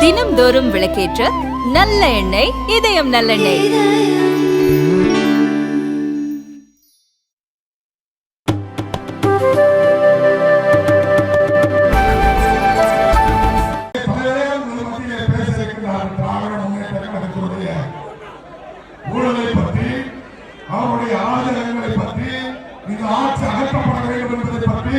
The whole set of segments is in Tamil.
தினம்தோறும் விளக்கேற்ற நல்ல எண்ணெய் இதயம் நல்லெண்ணெய். அவருடைய பற்றி இந்த ஆட்சி அகற்றப்பட வேண்டும் என்பதை பற்றி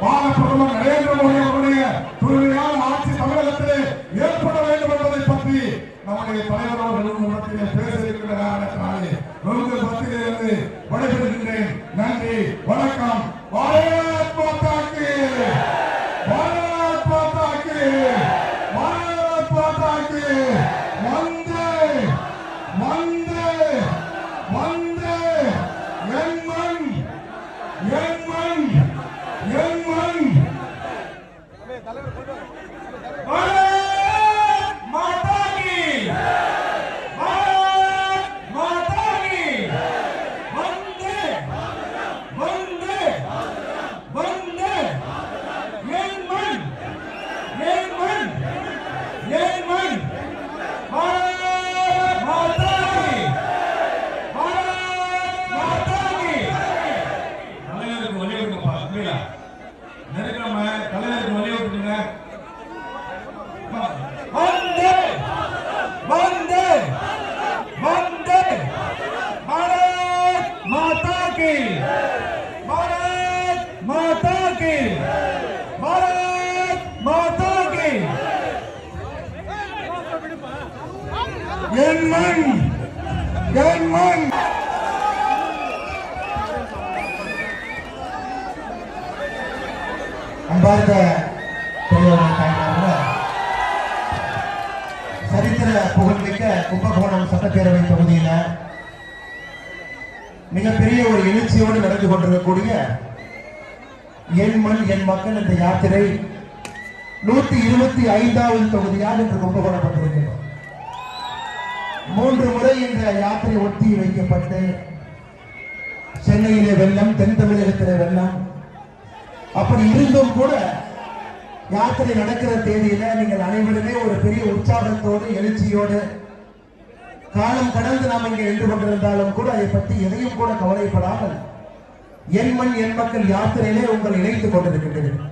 பாரத பிரதமர் நரேந்திர மோடி அவருடைய தூய்மையான ஆட்சி தமிழகத்திலே ஏற்பட வேண்டும் என்பதை பற்றி நம்முடைய தலைவர் அவர்கள் இந்த பேச இருக்கின்ற காரணத்தினாலே உங்கள் மத்தியிலே விடைபெறுகின்றேன். நன்றி வணக்கம். பாரத் மாதாக்கு! பாரத் மாதாக்கு! பாரத் மாதாக்கு! வந்தே! வந்தே என் மண் என் மண் என் மண் பாரத் மாதாக்கு பாரத் மாதாக்கு வந்தே வந்தே வந்தே என் மண் என் மண் என் மண் பாரத் மாதாக்கு பாரத் மாதாக்கு தலைவருக்கு வழி விடுங்கப்பா மீரா நெருக்காம தலைவருக்கு வழி விட்டுங்க வந்தே வந்தே வந்தே பாரத் மாதாக்கு பாரத் மாதாக்கு பாரத் மாதாக்கு என் மண் என் மண் அன்பார்ந்த பெரியவர்கள் தாய்மார்கள் சரித்திர புகழ்மிக்க கும்பகோணம் சட்டப்பேரவை தொகுதியில் மிகப்பெரிய ஒரு எழுச்சியோடு நடந்து கொண்டிருக்கக்கூடிய என் மண் என் மக்கள் என்ற யாத்திரை நூத்தி இருபத்தி ஐந்தாவது தொகுதியாக இன்று கும்பகோணப்பட்டிருக்கிறது மூன்று முறை இந்த யாத்திரை ஒட்டி வைக்கப்பட்டு சென்னையிலே வெள்ளம் தென் தமிழகத்திலே வெள்ளம். அப்படி இருந்தும் கூட யாத்திரை நடக்கிற தேதியில நீங்கள் அனைவருமே ஒரு பெரிய உற்சாகத்தோடு எழுச்சியோடு காலம் கடந்து நாம் இங்கே நின்று கொண்டிருந்தாலும் கூட அதை பற்றி எதையும் கூட கவலைப்படாமல் என் மண் என் மக்கள் யாத்திரையிலே உங்கள் இணைத்துக் கொண்டிருக்கின்றனர்.